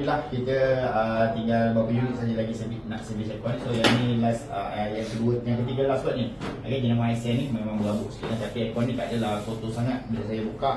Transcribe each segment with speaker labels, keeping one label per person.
Speaker 1: Alhamdulillah kita uh, tinggal beberapa unit saja lagi servis, nak servis aircon So yang ni last, uh, yang kedua, yang ketiga last kot ni. Okay, jenama ICN ni memang berabuk sikit lah. Tapi aircon ni tak adalah kotor sangat. Bila saya buka,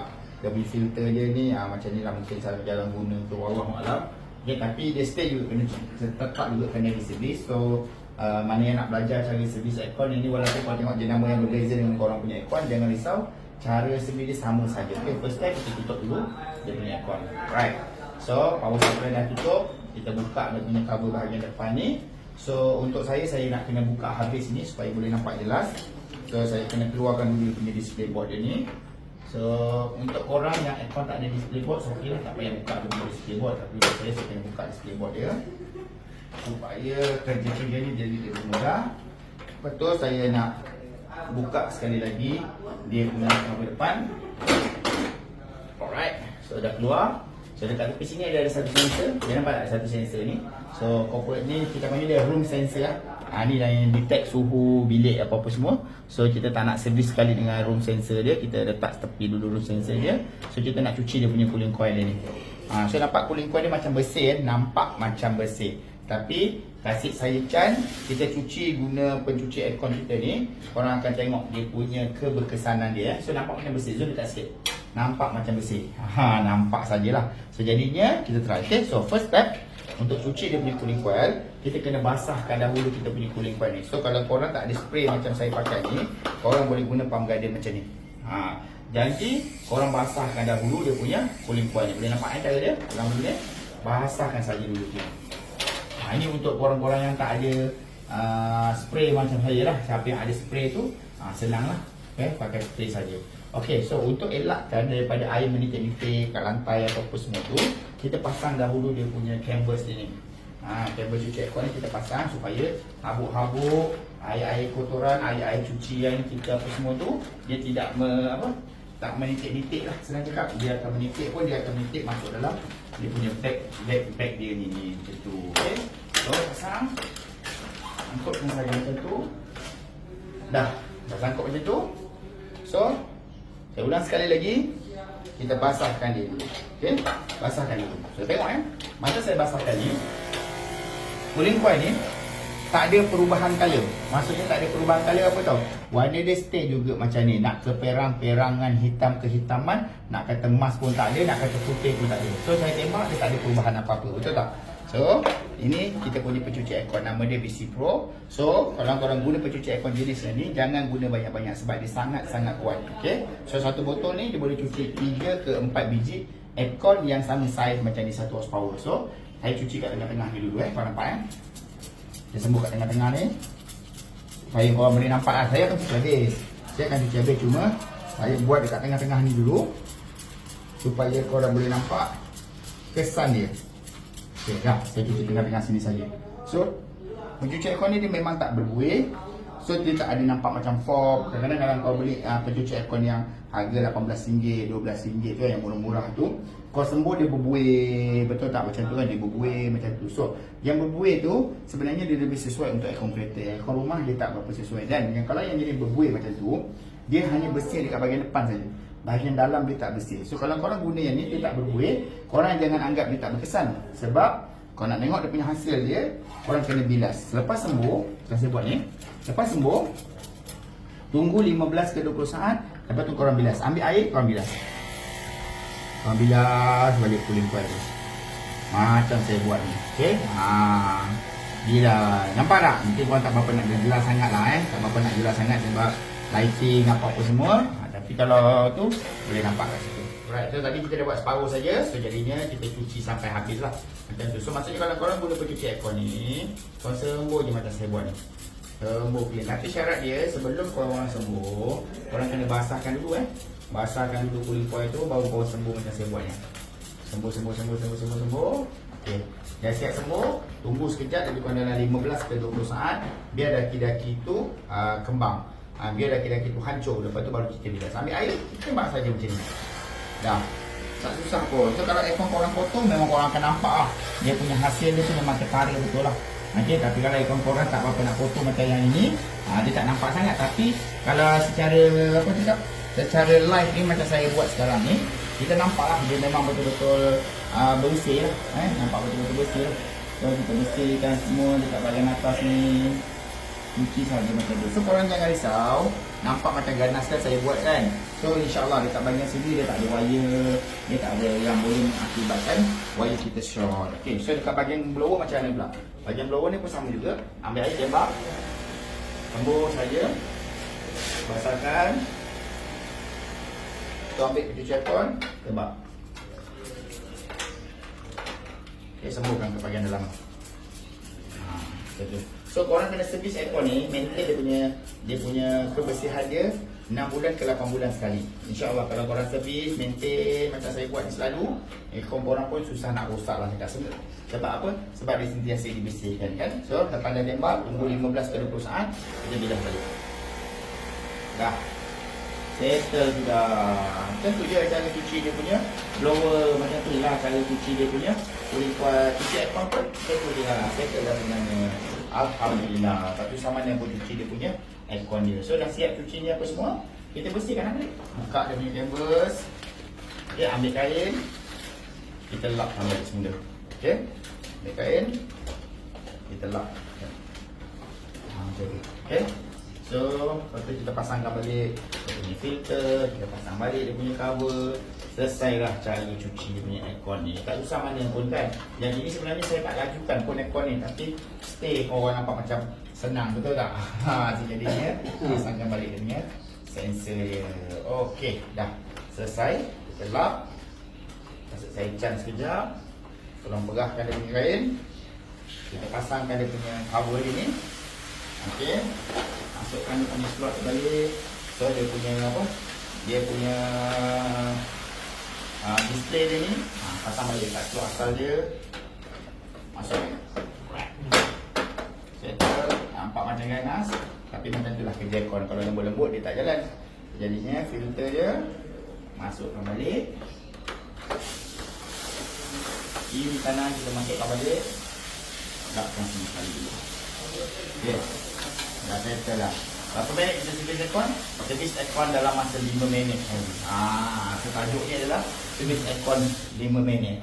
Speaker 1: dia punya filter dia ni uh, macam ni lah. Mungkin saya jalan guna tu Allah malam. Okay, tapi dia stay juga kena tetap juga kena servis So uh, mana yang nak belajar cara servis aircon ni walaupun kau tengok jenama yang berbeza dengan korang punya aircon Jangan risau, cara servis dia sama saja. Okay, first step kita tutup dulu dia punya aircon. Right So power supply dah tutup Kita buka dia punya cover bahagian depan ni. So untuk saya, saya nak kena buka habis ni Supaya boleh nampak jelas. So saya kena keluarkan dulu punya display board dia ni. So untuk korang yang aircon tak ada display board So okey lah tak payah buka dulu display board. Tapi untuk saya, saya kena buka display board dia. Supaya kerja-kerja ni jadi lebih mudah. Betul saya nak buka sekali lagi Dia punya cover depan. Alright, so dah keluar So dekat tepi sini ada, ada satu sensor Dia nampak tak satu sensor ni? So corporate ni kita panggil dia room sensor lah. Ha, Ni lah yang detect suhu bilik apa-apa semua. So kita tak nak servis sekali dengan room sensor dia. Kita letak tepi dulu room sensor dia. So kita nak cuci dia punya cooling coil dia ni. Ha, So nampak cooling coil dia macam bersih eh? Nampak macam bersih. Tapi kasih saya Chan Kita cuci guna pencuci aircon kita ni Korang akan tengok dia punya keberkesanan dia eh? So nampak macam bersih Zoom dekat sikit Nampak macam bersih. Ha, Nampak sajalah. So jadinya kita try okay? So first step Untuk cuci dia punya cooling coil Kita kena basahkan dahulu kita punya cooling coil ni. So kalau korang tak ada spray macam saya pakai ni Korang boleh guna pump guardian macam ni. Ha, Jadi korang basahkan dahulu dia punya cooling coil ni. Boleh nampak kan cara dia? Korang boleh Basahkan saja dulu dia ha, Ini untuk korang-korang yang tak ada uh, Spray macam saya lah. Siapa yang ada spray tu ha, Senang lah okay? Pakai spray saja Okey, so untuk elakkan daripada air menitik-nitik kat lantai atau apa semua tu, kita pasang dahulu dia punya canvas dia ni. Ha, canvas cuci aircon ni kita pasang supaya habuk-habuk, air-air kotoran, air-air cucian kita apa semua tu, dia tidak me, apa, tak menitik-nitik lah senang cakap. Dia akan menitik pun dia akan menitik masuk dalam dia punya bag, bag, bag dia ni, ni macam tu. Okey, so pasang. Angkutkan saja macam tu. Dah, dah sangkut macam tu. So, saya ulang sekali lagi. Kita basahkan dia dulu. Okay Basahkan dulu. So tengok eh. Masa saya basahkan ni Cooling coil ni Tak ada perubahan color Maksudnya tak ada perubahan color apa tau. Warna dia stay juga macam ni. Nak ke perang-perangan hitam kehitaman Nak kata emas pun tak ada Nak kata putih pun tak ada. So saya tembak dia tak ada perubahan apa-apa. Betul tak? So, ini kita punya pencuci aircon nama dia BC Pro. So, kalau korang guna pencuci aircon jenis ni, jangan guna banyak-banyak sebab dia sangat-sangat kuat. Okay? So, satu botol ni dia boleh cuci 3 ke 4 biji aircon yang sama saiz macam ni 1 horsepower. So, saya cuci kat tengah-tengah ni dulu eh. Korang nampak eh? Dia sembur kat tengah-tengah ni. Supaya korang boleh nampak lah. Saya akan cuci habis. Saya akan cuci habis cuma saya buat dekat tengah-tengah ni dulu. Supaya korang boleh nampak kesan dia. Okey, dah. Saya cuci tengah-tengah sini saja. So, pencuci aircon ni dia memang tak berbuih. So, dia tak ada nampak macam fob. Kadang-kadang kalau kau beli uh, pencuci aircon yang harga RM18, RM12 tu yang murah-murah tu, kau sembur dia berbuih. Betul tak macam tu kan? Dia berbuih macam tu. So, yang berbuih tu sebenarnya dia lebih sesuai untuk aircon kereta. Aircon rumah dia tak berapa sesuai. Dan yang kalau yang jadi berbuih macam tu, dia hanya bersih dekat bahagian depan saja. Bahagian dalam dia tak bersih. So kalau korang guna yang ni dia tak berbuih Korang jangan anggap dia tak berkesan. Sebab Kau nak tengok dia punya hasil dia Korang kena bilas. Selepas sembuh Setelah saya buat ni Lepas sembuh Tunggu 15 ke 20 saat Lepas tu korang bilas. Ambil air korang bilas. Korang bilas balik cooling coil tu Macam saya buat ni Okay Haa Gila Nampak tak? Mungkin korang tak berapa nak jelas sangat lah eh. Tak berapa nak jelas sangat sebab Lighting apa-apa semua tapi kalau tu boleh nampak kat situ. Alright, so tadi kita dah buat separuh saja. So jadinya kita cuci sampai habis lah. Macam tu. So maksudnya kalau korang guna pencuci aircon ni, korang sembur je macam saya buat ni. Sembur clean. Tapi syarat dia sebelum korang sembur, korang kena basahkan dulu eh. Basahkan dulu cooling coil tu baru korang sembur macam saya buat ni. Sembur, sembur, sembur, sembur, sembur, sembur. Okey. Dah siap sembuh, tunggu sekejap lebih kurang dalam 15 ke 20 saat biar daki-daki tu uh, kembang ha, Biar daki-daki tu hancur. Lepas tu baru kita bilas Ambil air tembak saja macam ni. Dah. Tak susah pun So kalau aircon korang kotor Memang korang akan nampak lah. Dia punya hasil dia tu memang ketara betul lah. Okay, tapi kalau aircon korang tak apa-apa nak kotor macam yang ini ha, Dia tak nampak sangat. Tapi kalau secara Apa cakap? Secara live ni macam saya buat sekarang ni kita nampak lah dia memang betul-betul uh, bersih lah eh? nampak betul-betul bersih lah. So kita bersihkan semua dekat bahagian atas ni cuci saja macam tu. So korang jangan risau. Nampak macam ganas kan saya buat kan? So insyaAllah dekat bahagian sini dia tak ada wire dia tak ada yang boleh mengakibatkan wire kita short ok so dekat bahagian blower macam mana pula? Bahagian blower ni pun sama juga. Ambil air tembak. Tembus saja. Basahkan. Kita ambil pencuci aircon tembak. Ok sembuhkan ke bahagian dalam. Ha, macam tu. So korang kena servis aircon ni maintain dia punya dia punya kebersihan dia 6 bulan ke 8 bulan sekali. InsyaAllah kalau korang servis, maintain macam saya buat ni selalu, aircon korang pun susah nak rosak lah dekat semua. Sebab apa? Sebab dia sentiasa dibersihkan kan. So lepas dah tembak, tunggu 15 ke 20 saat, kita bilas balik. Dah. Settle sudah. Macam tu je cara cuci dia punya blower macam tu lah cara cuci dia punya. Boleh buat cuci aircon pun settle je lah. Settle dah sebenarnya. Alhamdulillah. Tak tahu sama pun cuci dia punya aircon dia. So dah siap cuci ni apa semua. Kita bersihkan balik. Buka dia punya canvas. Okay, ambil kain. Kita lap sampai semula. Okay. Ambil kain. Kita lap. Tu. Okay. So, lepas tu kita pasangkan balik dia punya filter, kita pasang balik dia punya cover. Selesai lah cara cuci dia punya aircon ni. Tak susah mana pun kan. Yang ini sebenarnya saya tak lajukan pun aircon ni. Tapi stay orang nampak macam senang betul tak? Ha, so jadinya pasangkan balik dia punya sensor dia. Okey, dah selesai. Kita lap. Masuk saya can sekejap. Tolong berahkan dia punya kain. Kita pasangkan dia punya cover dia ni. Okey. Masukkan dia punya slot balik. So dia punya apa? Dia punya uh, display dia ni uh, pasang balik kat slot asal dia. Masuk. Settle. Nampak macam ganas. Tapi macam tu lah kerja aircon. Kalau lembut-lembut dia tak jalan. Jadinya filter dia masukkan balik. Kiri kanan kita masukkan balik. Lapkan sini sekali dulu. Okay. Dah settle lah. Berapa minit kita servis aircon? Servis aircon dalam masa 5 minit. Ah, so tajuknya adalah servis aircon 5 minit.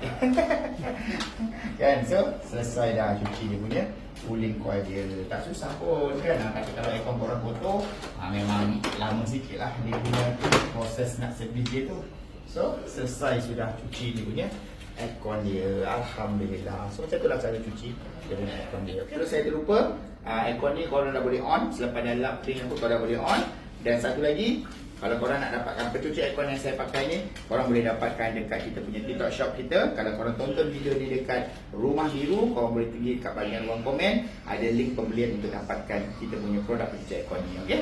Speaker 1: kan? So, selesai dah cuci dia punya cooling coil dia. Tak susah pun kan? Ah, Tapi kalau aircon korang kotor, ah, memang lama sikit lah dia punya proses nak servis dia tu. So, selesai sudah cuci dia punya aircon dia. Alhamdulillah. So, macam itulah cara cuci dia punya aircon dia. Okay, saya terlupa. Uh, aircon ni korang dah boleh on. Selepas dah lap clean pun korang dah boleh on. Dan satu lagi, kalau korang nak dapatkan pencuci aircon yang saya pakai ni, korang boleh dapatkan dekat kita punya TikTok shop kita. Kalau korang tonton video ni dekat Rumah Biru, korang boleh pergi kat bahagian ruang komen. Ada link pembelian untuk dapatkan kita punya produk pencuci aircon ni. Okay?